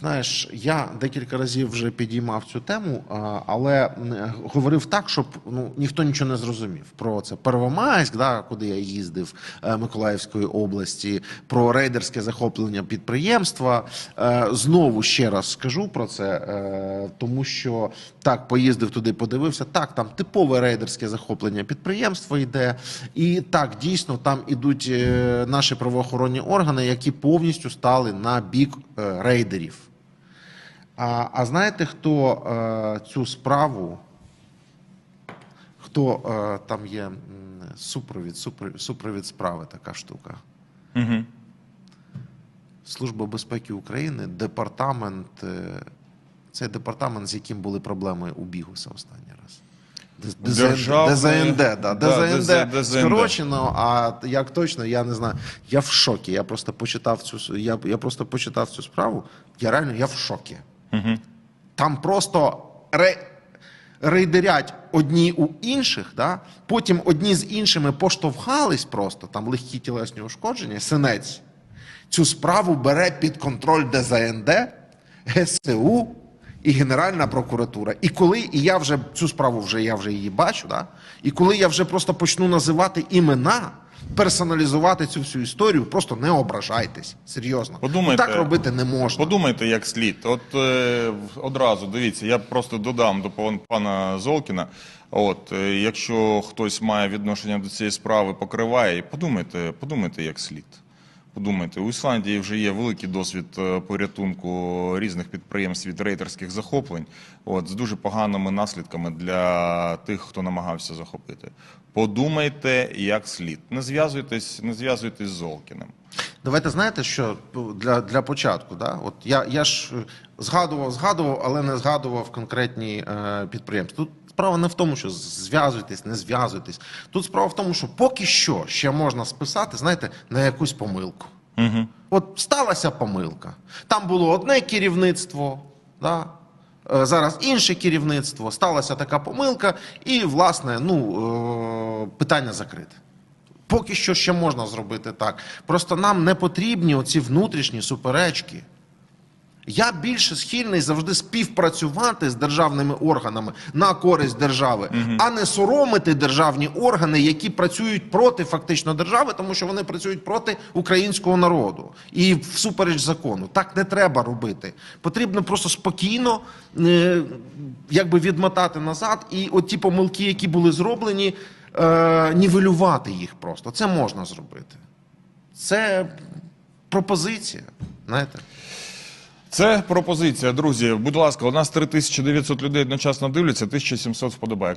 Знаєш, я декілька разів вже підіймав цю тему, але говорив так, щоб ну ніхто нічого не зрозумів про це. Первомайськ, да, куди я їздив е, Миколаївської області, про рейдерське захоплення підприємства. Е, Знову ще раз скажу про це, е, тому що так поїздив туди, подивився. Так, там типове рейдерське захоплення підприємства йде, і так дійсно там ідуть наші правоохоронні органи, які повністю стали на бік рейдерів. А, а знаєте, хто е, цю справу, хто е, там є супровід, супровід, супровід справи, така штука. Угу. Служба безпеки України, департамент, е, це департамент, з яким були проблеми у Бігуса останній раз. ДЗНД, да, ДЗНД. скорочено, а як точно, я не знаю. Я в шокі. Я просто почитав цю я, я просто почитав цю справу. Я реально я в шокі. Угу. Там просто ре... рейдерять одні у інших, да? потім одні з іншими поштовхались просто, там легкі тілесні ушкодження, синець. Цю справу бере під контроль ДЗНД, ГСУ і Генеральна прокуратура. І коли і я вже цю справу вже я вже її бачу, да? і коли я вже просто почну називати імена, персоналізувати цю всю історію, просто не ображайтесь. Серйозно. Подумайте. так робити не можна. Подумайте, як слід. От е, одразу дивіться, я просто додам до пан- пана Золкіна. От е, якщо хтось має відношення до цієї справи, покриває, подумайте, подумайте, як слід. Подумайте, у Ісландії вже є великий досвід е, порятунку різних підприємств від рейдерських захоплень, от з дуже поганими наслідками для тих, хто намагався захопити. Подумайте, як слід. Не зв'язуйтесь, не зв'язуйтесь з Золкіним. Давайте знаєте, що для, для початку, да? От я, я ж е, згадував, згадував, але не згадував конкретні е, підприємства. Тут справа не в тому, що зв'язуйтесь, не зв'язуйтесь. Тут справа в тому, що поки що ще можна списати, знаєте, на якусь помилку. Угу. От сталася помилка. Там було одне керівництво, да? е, зараз інше керівництво, сталася така помилка, і, власне, ну, е, питання закрите. Поки що ще можна зробити так. Просто нам не потрібні оці внутрішні суперечки. Я більше схильний завжди співпрацювати з державними органами на користь держави, а не соромити державні органи, які працюють проти фактично держави, тому що вони працюють проти українського народу і всупереч закону. Так не треба робити. Потрібно просто спокійно е, якби відмотати назад, і от ті помилки, які були зроблені, е, нівелювати їх просто. Це можна зробити. Це пропозиція. Знаєте. Це пропозиція, друзі. Будь ласка, у нас 3900 людей одночасно дивляться, 1700 вподобайок.